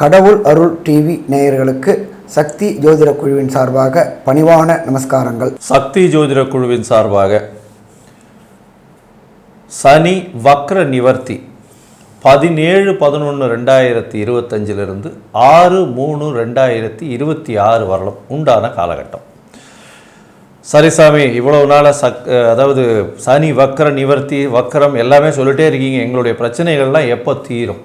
கடவுள் அருள் டிவி நேயர்களுக்கு சக்தி ஜோதிட குழுவின் சார்பாக பணிவான நமஸ்காரங்கள். சக்தி ஜோதிட குழுவின் சார்பாக சனி வக்ர நிவர்த்தி பதினேழு பதினொன்று ரெண்டாயிரத்தி இருபத்தஞ்சிலிருந்து ஆறு மூணு ரெண்டாயிரத்தி இருபத்தி ஆறு வரலாம் உண்டான காலகட்டம். சரி சாமி இவ்வளவு நாளாக சக் அதாவது சனி வக்ர நிவர்த்தி வக்ரம் எல்லாமே சொல்லிட்டே இருக்கீங்க. எங்களுடைய பிரச்சனைகள்லாம் எப்போ தீரும்?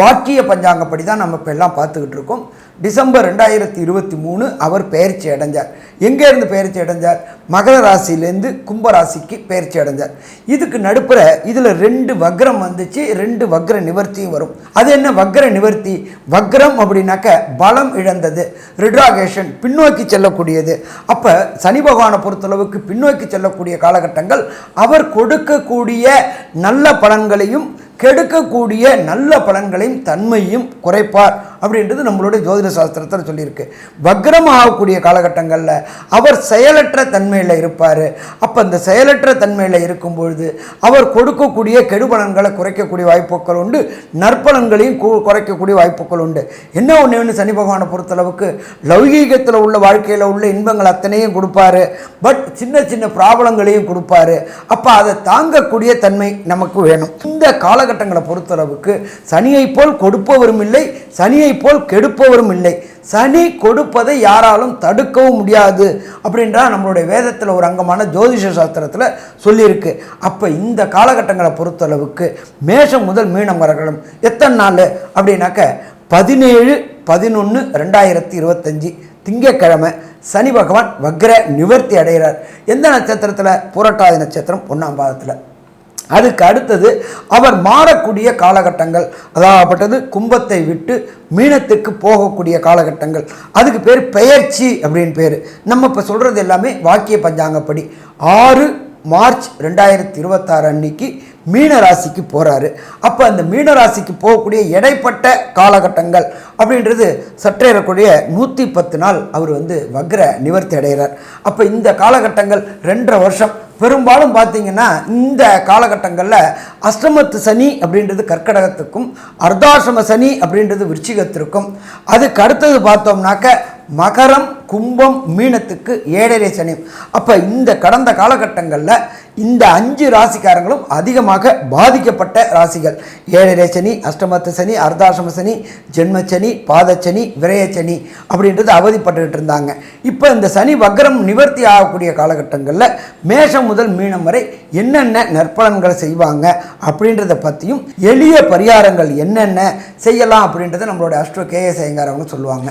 வாக்கிய பஞ்சாங்கப்படி தான் நம்ம இப்போ எல்லாம் பார்த்துக்கிட்டு இருக்கோம். டிசம்பர் ரெண்டாயிரத்தி இருபத்தி மூணு அவர் பெயர்ச்சி அடைஞ்சார். எங்கேருந்து பெயர்ச்சி அடைஞ்சார்? மகர ராசியிலேருந்து கும்பராசிக்கு பயிற்சி பெயர்ச்சி அடைஞ்சார். இதுக்கு நடுப்புற இதில் ரெண்டு வக்ரம் வந்துச்சு ரெண்டு வக்ர நிவர்த்தியும் வரும். அது என்ன வக்ர நிவர்த்தி? வக்ரம் அப்படின்னாக்க பலம் இழந்தது ரிட்ராகேஷன் பின்னோக்கி செல்லக்கூடியது. அப்போ சனி பகவானை பொறுத்தளவுக்கு பின்னோக்கி செல்லக்கூடிய காலகட்டங்கள் அவர் கொடுக்கக்கூடிய நல்ல பலன்களையும் கெடுக்கக்கூடிய நல்ல பலன்களையும் தன்மையும் குறைப்பார். அப்படின்றது நம்மளுடைய ஜோதிட சாஸ்திரத்தில் சொல்லியிருக்கு. வக்ரம் ஆகக்கூடிய காலகட்டங்களில் அவர் செயலற்ற தன்மையில் இருப்பார். அப்போ அந்த செயலற்ற தன்மையில் இருக்கும் பொழுது அவர் கொடுக்கக்கூடிய கெடுபலன்களை குறைக்கக்கூடிய வாய்ப்புகள் உண்டு. நற்பலன்களையும் குறைக்கக்கூடிய வாய்ப்புகள் உண்டு. என்ன ஒன்று ஒன்று சனி பகவானை பொறுத்தளவுக்கு லௌகீகத்தில் உள்ள வாழ்க்கையில் உள்ள இன்பங்கள் அத்தனையும் கொடுப்பாரு. பட் சின்ன சின்ன ப்ராப்ளங்களையும் கொடுப்பாரு. அப்போ அதை தாங்கக்கூடிய தன்மை நமக்கு வேணும். இந்த காலகட்டங்களை பொறுத்தளவுக்கு சனியை போல் கொடுப்பவரும் இல்லை சனியை போல் கெடுப்பவரும் இல்லை. சனி கொடுப்பதை யாராலும் தடுக்கவும் முடியாது அப்படின்றா நம்மளுடைய வேதத்தில் ஒரு அங்கமான ஜோதிஷ சாஸ்திரத்தில் சொல்லியிருக்கு. அப்போ இந்த காலகட்டங்களை பொறுத்தளவுக்கு மேஷம் முதல் மீனம் வரகளும் எத்தனை நாள்? அப்படின்னாக்க பதினேழு பதினொன்று ரெண்டாயிரத்தி இருபத்தஞ்சி திங்கட்கிழமை சனி பகவான் வக்ர நிவர்த்தி அடைகிறார். எந்த நட்சத்திரத்தில்? புரட்டாதி நட்சத்திரம் ஒன்றாம் பாதத்தில். அதுக்கு அடுத்தது அவர் மாறக்கூடிய காலகட்டங்கள். அதாகப்பட்டது கும்பத்தை விட்டு மீனத்துக்கு போகக்கூடிய காலகட்டங்கள். அதுக்கு பேர் பெயர்ச்சி அப்படின்னு பேர். நம்ம இப்போ சொல்கிறது எல்லாமே வாக்கிய பஞ்சாங்கப்படி. ஆறு மார்ச் ரெண்டாயிரத்தி இருபத்தாறு அன்னைக்கு மீனராசிக்கு போகிறாரு அப்போ அந்த மீனராசிக்கு போகக்கூடிய இடைப்பட்ட காலகட்டங்கள் அப்படின்றது சற்றேறக்கூடிய நூற்றி பத்து நாள் அவர் வந்து வக்ர நிவர்த்தி அடைகிறார். அப்போ இந்த காலகட்டங்கள் ரெண்டரை வருஷம் பெரும்பாலும் பார்த்தீங்கன்னா இந்த காலகட்டங்களில் அஷ்டமத்து சனி அப்படின்றது கர்க்கடகத்துக்கும் அர்த்தாசிரம சனி அப்படின்றது விருச்சிகத்திற்கும். அதுக்கு அடுத்தது பார்த்தோம்னாக்க மகரம் கும்பம் மீனத்துக்கு ஏழரை சனி. அப்போ இந்த கடந்த காலகட்டங்களில் இந்த அஞ்சு ராசிக்காரங்களும் அதிகமாக பாதிக்கப்பட்ட ராசிகள். ஏழரை சனி அஷ்டமத்து சனி அர்த்தாசிரம சனி ஜென்மச்சனி பாதச்சனி விரயச்சனி அப்படின்றது அவதிப்பட்டுக்கிட்டு இருந்தாங்க. இப்போ இந்த சனி வக்ரம் நிவர்த்தி ஆகக்கூடிய காலகட்டங்களில் மேஷம் முதல் மீனம் வரை என்னென்ன நற்பலன்களை செய்வாங்க அப்படின்றத பற்றியும் எளிய பரிகாரங்கள் என்னென்ன செய்யலாம் அப்படின்றத நம்மளோட அஷ்டோ கேஎஸ் ஐயங்கார் அவங்க சொல்லுவாங்க.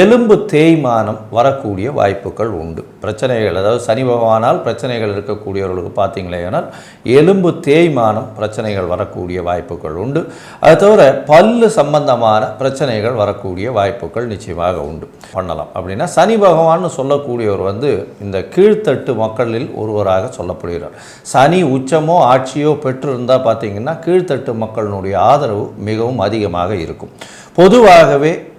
எலும்பு தேய்மானம் வரக்கூடிய வாய்ப்புகள் உண்டு. பிரச்சனைகள் அதாவது சனி பகவானால் பிரச்சனைகள் இருக்கக்கூடியவர்களுக்கு பார்த்தீங்களேனால் எலும்பு தேய்மானம் பிரச்சனைகள் வரக்கூடிய வாய்ப்புகள் உண்டு. அது தவிர பல்லு சம்பந்தமான பிரச்சனைகள் வரக்கூடிய வாய்ப்புகள் நிச்சயமாக உண்டு. பண்ணலாம். அப்படின்னா சனி பகவான்னு சொல்லக்கூடியவர் வந்து இந்த கீழ்த்தட்டு மக்களில் ஒருவராக சொல்லப்படுகிறார். சனி உச்சமோ ஆட்சியோ பெற்றிருந்தால் பார்த்தீங்கன்னா கீழ்த்தட்டு மக்களினுடைய ஆதரவு மிகவும் அதிகமாக இருக்கும். பொதுவாகவே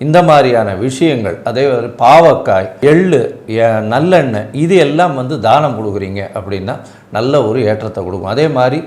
இந்த மாதிரியான விஷயங்கள் அதே மாதிரி பாவக்காய் எள்ளு நல்லெண்ணெய் இது எல்லாம் வந்து தானம் கொடுக்குறீங்க அப்படின்னா நல்ல ஒரு ஏற்றத்தை கொடுக்கும். அதே மாதிரி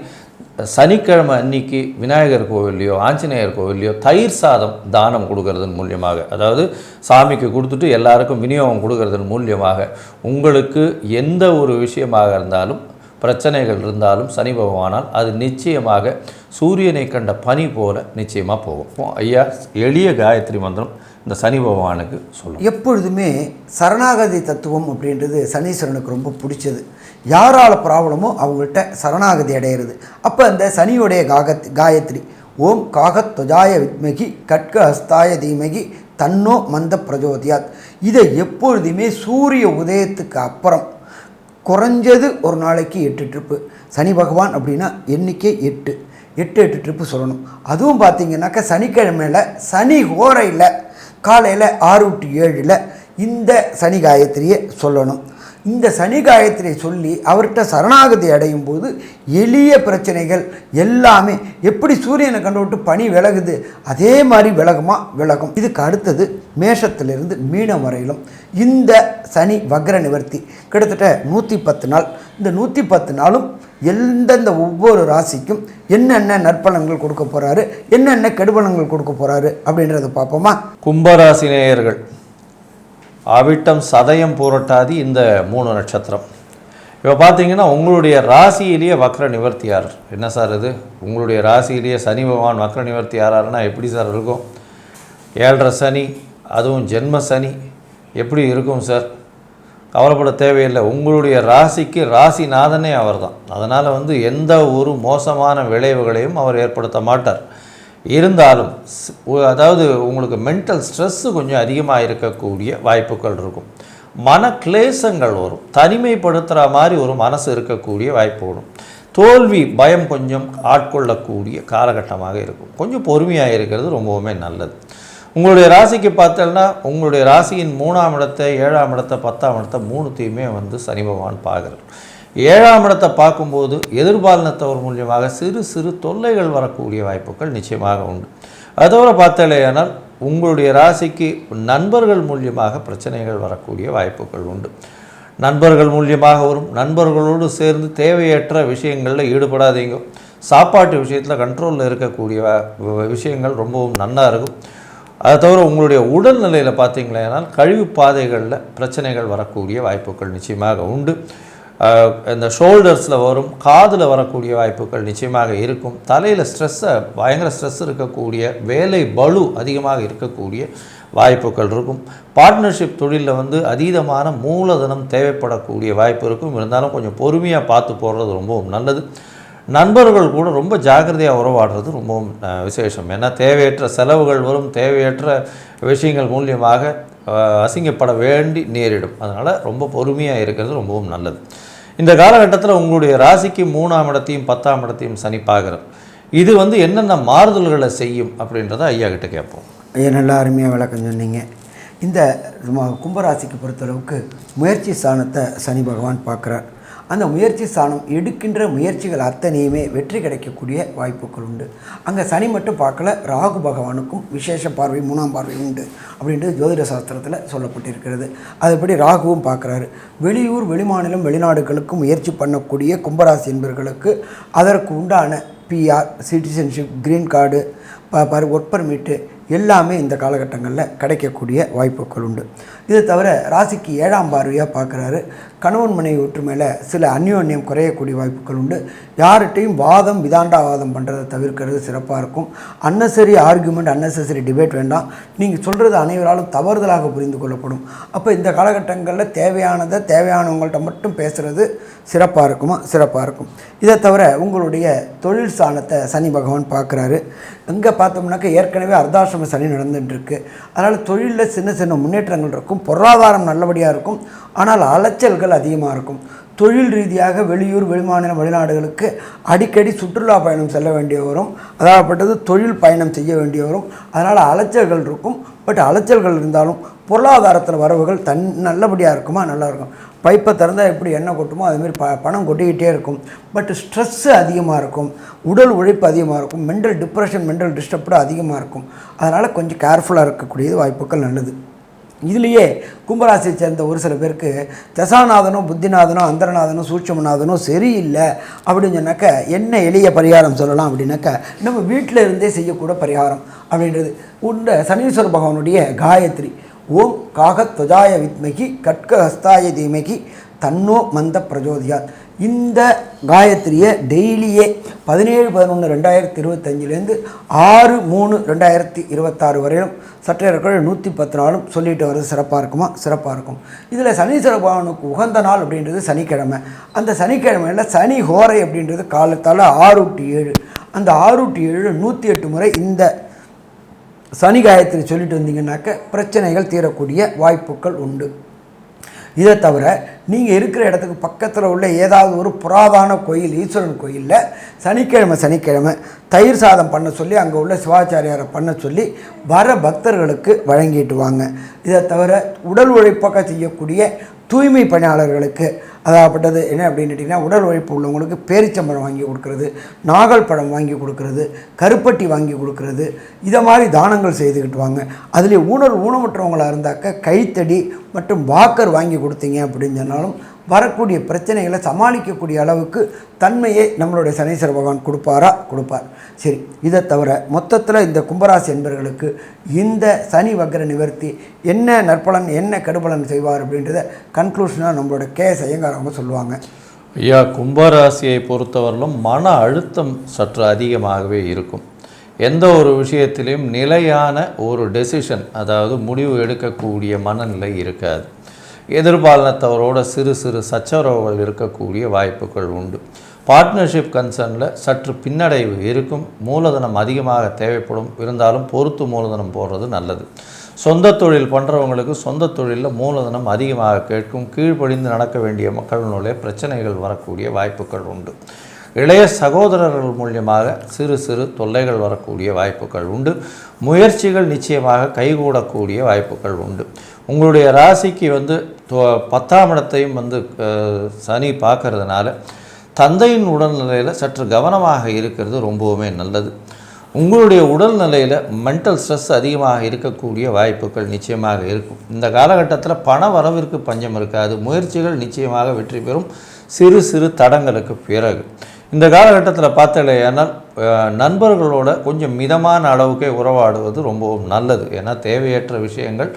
சனிக்கிழமை அன்னைக்கு விநாயகர் கோவில்லையோ ஆஞ்சநேயர் கோவில்லையோ தயிர் சாதம் தானம் கொடுக்கறதன் மூலியமாக அதாவது சாமிக்கு கொடுத்துட்டு எல்லாருக்கும் விநியோகம் கொடுக்கறதன் மூலியமாக உங்களுக்கு எந்த ஒரு விஷயமாக இருந்தாலும் பிரச்சனைகள் இருந்தாலும் சனி பகவானால் அது நிச்சயமாக சூரியனை கண்ட பனி போல நிச்சயமாக போகும். ஐயா எளிய காயத்ரி மந்திரம் இந்த சனி பகவானுக்கு சொல்லும். எப்பொழுதுமே சரணாகதி தத்துவம் அப்படின்றது சனீஸ்வரனுக்கு ரொம்ப பிடிச்சது. யாரால ப்ராப்ளமோ அவங்கள்ட்ட சரணாகதி அடையிறது. அப்போ அந்த சனியுடைய காகத் காயத்ரி ஓம் காகத் துஜாய வித்மகி கட்க ஹஸ்தாய தீமகி தன்னோ மந்த பிரஜோதியாத். இதை எப்பொழுதுமே சூரிய உதயத்துக்கு அப்புறம் குறைஞ்சது ஒரு நாளைக்கு எட்டு ட்ரிப்பு சனி பகவான் அப்படின்னா எண்ணிக்கை எட்டு. எட்டு எட்டு ட்ரிப்பு சொல்லணும். அதுவும் பார்த்தீங்கன்னாக்கா சனிக்கிழமையில் சனி ஹோரையில் காலையில் ஆறு டு ஏழில் இந்த சனி காயத்ரியை சொல்லணும். இந்த சனி காயத்திரை சொல்லி அவர்கிட்ட சரணாகதி அடையும் போது எளிய பிரச்சனைகள் எல்லாமே எப்படி சூரியனை கண்டு விட்டு பனி விலகுது அதே மாதிரி விலகுமா? விலகும். இதுக்கு அடுத்தது மேஷத்திலிருந்து மீனம் வரையிலும் இந்த சனி வக்ர நிவர்த்தி. கிட்டத்தட்ட நூற்றி பத்து நாள். இந்த நூற்றி பத்து நாளும் எந்தெந்த ஒவ்வொரு ராசிக்கும் என்னென்ன நற்பலன்கள் கொடுக்க போகிறாரு என்னென்ன கெடுபலங்கள் கொடுக்க போகிறாரு அப்படின்றத பார்ப்போமா? கும்பராசி நேயர்கள். அவிட்டம் சதயம் பூரட்டாதி இந்த மூணு நட்சத்திரம். இப்போ பார்த்தீங்கன்னா உங்களுடைய ராசியிலேயே வக்ர நிவர்த்தியார். என்ன சார் இது? உங்களுடைய ராசியிலேயே சனி பகவான் வக்ர நிவர்த்தி ஆறாருன்னா எப்படி சார் இருக்கும்? ஏழரை சனி அதுவும் ஜென்ம சனி எப்படி இருக்கும் சார்? கவலைப்பட தேவையில்லை. உங்களுடைய ராசிக்கு ராசிநாதனே அவர் தான் அதனால் வந்து எந்த ஒரு மோசமான விளைவுகளையும் அவர் ஏற்படுத்த மாட்டார். இருந்தாலும் அதாவது உங்களுக்கு மென்டல் ஸ்ட்ரெஸ்ஸு கொஞ்சம் அதிகமாக இருக்கக்கூடிய வாய்ப்புகள் இருக்கும். மன கிளேசங்கள் வரும். தனிமைப்படுத்துகிற மாதிரி ஒரு மனசு இருக்கக்கூடிய வாய்ப்பு வரும். தோல்வி பயம் கொஞ்சம் ஆட்கொள்ளக்கூடிய காலகட்டமாக இருக்கும். கொஞ்சம் பொறுமையாக இருக்கிறது ரொம்பவுமே நல்லது. உங்களுடைய ராசிக்கு பார்த்தோன்னா உங்களுடைய ராசியின் மூணாம் இடத்தை ஏழாம் இடத்தை பத்தாம் இடத்தை மூணுத்தையுமே வந்து சனி பகவான் பார்க்குறார். ஏழாம் இடத்தை பார்க்கும்போது எதிர்பாலினத்தவர் மூலியமாக சிறு சிறு தொல்லைகள் வரக்கூடிய வாய்ப்புகள் நிச்சயமாக உண்டு. அதோட தவிர பார்த்தாலேயானால் உங்களுடைய ராசிக்கு நண்பர்கள் மூலியமாக பிரச்சனைகள் வரக்கூடிய வாய்ப்புகள் உண்டு. நண்பர்கள் மூலியமாக வரும். நண்பர்களோடு சேர்ந்து தேவையற்ற விஷயங்களில் ஈடுபடாதீங்க. சாப்பாட்டு விஷயத்தில் கண்ட்ரோலில் இருக்கக்கூடிய விஷயங்கள் ரொம்பவும் நன்னாக இருக்கும். அதை தவிர உங்களுடைய உடல்நிலையில் பார்த்தீங்களேனால் கழிவு பாதைகளில் பிரச்சனைகள் வரக்கூடிய வாய்ப்புகள் நிச்சயமாக உண்டு. இந்த ஷோல்டர்ஸில் வரும் காதில் வரக்கூடிய வாய்ப்புகள் நிச்சயமாக இருக்கும். தலையில் ஸ்ட்ரெஸ்ஸை பயங்கர ஸ்ட்ரெஸ் இருக்கக்கூடிய வேலை பளு அதிகமாக இருக்கக்கூடிய வாய்ப்புகள் இருக்கும். பார்ட்னர்ஷிப் தொழிலில் வந்து அதீதமான மூலதனம் தேவைப்படக்கூடிய வாய்ப்பு இருக்கும். இருந்தாலும் கொஞ்சம் பொறுமையாக பார்த்து போடுறது ரொம்பவும் நல்லது. நண்பர்கள் கூட ரொம்ப ஜாக்கிரதையாக உறவாடுறது ரொம்பவும் விசேஷம். ஏன்னா தேவையற்ற செலவுகள் வரும். தேவையற்ற விஷயங்கள் மூலியமாக அசிங்கப்பட வேண்டி நேரிடும். அதனால் ரொம்ப பொறுமையாக இருக்கிறது ரொம்பவும் நல்லது. இந்த காலகட்டத்தில் உங்களுடைய ராசிக்கு மூணாம் இடத்தையும் பத்தாம் இடத்தையும் சனி பார்க்குறோம் இது வந்து என்னென்ன மாறுதல்களை செய்யும் அப்படின்றத ஐயா கிட்ட கேட்போம். ஐயா நல்லா அருமையாக விளக்கம் சொன்னீங்க. இந்த கும்பராசிக்கு பொறுத்தளவுக்கு முயற்சி ஸ்தானத்தை சனி பகவான் பார்க்குறார். அந்த முயற்சி ஸ்தானம் எடுக்கின்ற முயற்சிகள் அத்தனையுமே வெற்றி கிடைக்கக்கூடிய வாய்ப்புகள் உண்டு. அங்கே சனி மட்டும் பார்க்கல ராகு பகவானுக்கும் விசேஷ பார்வை மூணாம் பார்வை உண்டு. அப்படின்ட்டு ஜோதிட சாஸ்திரத்தில் சொல்லப்பட்டிருக்கிறது. அதுபடி ராகுவும் பார்க்குறாரு. வெளியூர் வெளிமாநிலம் வெளிநாடுகளுக்கு முயற்சி பண்ணக்கூடிய கும்பராசி என்பவர்களுக்கு அதற்கு உண்டான பிஆர் சிட்டிசன்ஷிப் க்ரீன் கார்டு ப ஒர்க் பர்மிட்டு எல்லாமே இந்த காலகட்டங்களில் கிடைக்கக்கூடிய வாய்ப்புகள் உண்டு. இது தவிர ராசிக்கு ஏழாம் பார்வையாக பார்க்குறாரு. கணவன் மனைவி ஒற்றுமையில் சில அந்யோன்யம் குறையக்கூடிய வாய்ப்புகள் உண்டு. யார்கிட்டையும் வாதம் விதாண்டாவாதம் பண்ணுறதை தவிர்க்கிறது சிறப்பாக இருக்கும். அன்னசரி ஆர்குமெண்ட் அன்னெசரி டிபேட் வேண்டாம். நீங்கள் சொல்கிறது அனைவராலும் தவறுதலாக புரிந்து கொள்ளப்படும். அப்போ இந்த காலகட்டங்களில் தேவையானதை தேவையானவங்கள்ட்ட மட்டும் பேசுகிறது சிறப்பாக இருக்குமா? சிறப்பாக இருக்கும். இதை தவிர உங்களுடைய தொழில் ஸ்தானத்தை சனி பகவான் பார்க்குறாரு. இங்கே பார்த்தோம்னாக்க ஏற்கனவே அர்த்தாசிரம சனி நடந்துட்டு அதனால் தொழிலில் சின்ன சின்ன முன்னேற்றங்கள் இருக்கும். பொருளாதாரம் நல்லபடியாக இருக்கும் ஆனால் அலைச்சல்கள் அதிகமாக இருக்கும். தொழில் ரீதியாக வெளியூர் வெளிமாநில வெளிநாடுகளுக்கு அடிக்கடி சுற்றுலா பயணம் செல்ல வேண்டிய வரும் அதாகப்பட்டது தொழில் பயணம் செய்ய வேண்டிய வரும் அதனால் அலைச்சல்கள் இருக்கும். பட் அலைச்சல்கள் இருந்தாலும் பொருளாதாரத்தில் வரவுகள் தன் நல்லபடியாக இருக்குமா? நல்லா இருக்கும். பைப்பை திறந்தால் எப்படி எண்ணெய் கொட்டுமோ அதுமாரி ப பணம் கொட்டிக்கிட்டே இருக்கும். பட் ஸ்ட்ரெஸ்ஸு அதிகமாக இருக்கும். உடல் உழைப்பு அதிகமாக இருக்கும். மென்டல் டிப்ரெஷன் மென்டல் டிஸ்டர்ப்டு அதிகமாக இருக்கும். அதனால் கொஞ்சம் கேர்ஃபுல்லாக இருக்கக்கூடியது வாய்ப்புகள் நல்லது. இதுலேயே கும்பராசியை சேர்ந்த ஒரு சில பேருக்கு தசாநாதனும் புத்திநாதனோ அந்தரநாதனும் சூட்சமநாதனும் சரியில்லை அப்படின்னு சொன்னாக்க என்ன எளிய பரிகாரம் சொல்லலாம் அப்படின்னாக்க நம்ம வீட்டில் இருந்தே செய்யக்கூட பரிகாரம் அப்படின்றது. உண்ட சனீஸ்வர பகவானுடைய காயத்ரி. ஓம் காகத்வஜாய வித்மகி கட்க ஹஸ்தாய தீமகி தன்னோ மந்த பிரஜோதியார். இந்த காயத்ரியை டெய்லியே பதினேழு பதினொன்று ரெண்டாயிரத்தி இருபத்தஞ்சிலேருந்து ஆறு மூணு ரெண்டாயிரத்தி இருபத்தாறு வரையிலும் சற்றேறக்குள்ள நூற்றி பத்து நாளும் சொல்லிட்டு வர்றது சிறப்பாக இருக்குமா? சிறப்பாக இருக்கும். இதில் சனீஸ்வர பகவானுக்கு உகந்த நாள் அப்படின்றது சனிக்கிழமை. அந்த சனிக்கிழமையில் சனி ஹோரை அப்படின்றது காலத்தால் ஆறு டு ஏழு. அந்த ஆறு டு ஏழு நூற்றி எட்டு முறை இந்த சனி காயத்ரி சொல்லிட்டு வந்தீங்கன்னாக்க பிரச்சனைகள் தீரக்கூடிய வாய்ப்புகள் உண்டு. இதை தவிர நீங்கள் இருக்கிற இடத்துக்கு பக்கத்தில் உள்ள ஏதாவது ஒரு புராதான கோயில் ஈஸ்வரன் கோயிலில் சனிக்கிழமை சனிக்கிழமை தயிர் சாதம் பண்ண சொல்லி அங்கே உள்ள சிவாச்சாரியாரை பண்ண சொல்லி வர பக்தர்களுக்கு வழங்கிட்டு வாங்க. இதை தவிர உடல் உழைப்பாக செய்யக்கூடிய தூய்மை பணியாளர்களுக்கு அதாகப்பட்டது. என்ன அப்படின்னு கேட்டிங்கன்னா உடல் உழைப்பு உள்ளவங்களுக்கு பேரிச்சம்பழம் வாங்கி கொடுக்கறது நாகல் பழம் வாங்கி கொடுக்கறது கருப்பட்டி வாங்கி கொடுக்கறது இதை மாதிரி தானங்கள் செய்துக்கிட்டு வாங்க. அதில் ஊனல் ஊனமுற்றவங்களாக இருந்தாக்க கைத்தடி மற்றும் வாக்கர் வாங்கி கொடுத்தீங்க அப்படின்னு சொன்னாலும் வரக்கூடிய பிரச்சனைகளை சமாளிக்கக்கூடிய அளவுக்கு தன்மையை நம்மளுடைய சனீஸ்வர பகவான் கொடுப்பாரா? கொடுப்பார். சரி இதை தவிர மொத்தத்தில் இந்த கும்பராசி என்பவர்களுக்கு இந்த சனி வக்ர நிவர்த்தி என்ன நற்பலன் என்ன கெடுபலன் செய்வார் அப்படின்றத கன்க்ளூஷனாக நம்மளோட கே எஸ் ஐயங்கார் அவங்க சொல்லுவாங்க. ஐயா கும்பராசியை பொறுத்தவரையிலும் மன அழுத்தம் சற்று அதிகமாகவே இருக்கும். எந்த ஒரு விஷயத்திலையும் நிலையான ஒரு டெசிஷன் அதாவது முடிவு எடுக்கக்கூடிய மனநிலை இருக்காது. எதிர்பாலினத்தவரோட சிறு சிறு சச்சரவுகள் இருக்கக்கூடிய வாய்ப்புகள் உண்டு. பார்ட்னர்ஷிப் கன்சர்னில் சற்று பின்னடைவு இருக்கும். மூலதனம் அதிகமாக தேவைப்படும். இருந்தாலும் பொறுத்து மூலதனம் போடுறது நல்லது. சொந்த தொழில் பண்ணுறவங்களுக்கு சொந்த தொழிலில் மூலதனம் அதிகமாக கேட்கும். கீழ்ப்படிந்து நடக்க வேண்டிய மக்களினுடைய பிரச்சனைகள் வரக்கூடிய வாய்ப்புகள் உண்டு. இளைய சகோதரர்கள் மூலியமாக சிறு சிறு தொல்லைகள் வரக்கூடிய வாய்ப்புகள் உண்டு. முயற்சிகள் நிச்சயமாக கைகூடக்கூடிய வாய்ப்புகள் உண்டு. உங்களுடைய ராசிக்கு வந்து தொ- பத்தாம் இடத்தையும் வந்து சனி பார்க்கறதுனால தந்தையின் உடல்நிலையில் சற்று கவனமாக இருக்கிறது ரொம்பவுமே நல்லது. உங்களுடைய உடல்நிலையில் மென்டல் ஸ்ட்ரெஸ் அதிகமாக இருக்கக்கூடிய வாய்ப்புகள் நிச்சயமாக இருக்கும். இந்த காலகட்டத்தில் பண வரவிற்கு பஞ்சம் இருக்காது. முயற்சிகள் நிச்சயமாக வெற்றி பெறும். சிறு சிறு தடங்களுக்கு பிறகு. இந்த காலகட்டத்தில் பார்த்தலையானால் நண்பர்களோட கொஞ்சம் மிதமான அளவுக்கே உறவாடுவது ரொம்பவும் நல்லது. ஏன்னா தேவையற்ற விஷயங்கள்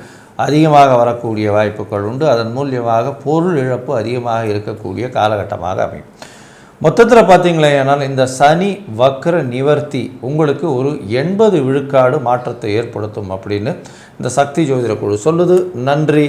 அதிகமாக வரக்கூடிய வாய்ப்புகள் உண்டு. அதன் மூலியமாக பொருள் இழப்பு அதிகமாக இருக்கக்கூடிய காலகட்டமாக அமையும். மொத்தத்தில் பார்த்தீங்களேனால் இந்த சனி வக்ர நிவர்த்தி உங்களுக்கு ஒரு எண்பது விழுக்காடு மாற்றத்தை ஏற்படுத்தும் அப்படின்னு இந்த சக்தி ஜோதிட குழு சொல்லுது. நன்றி.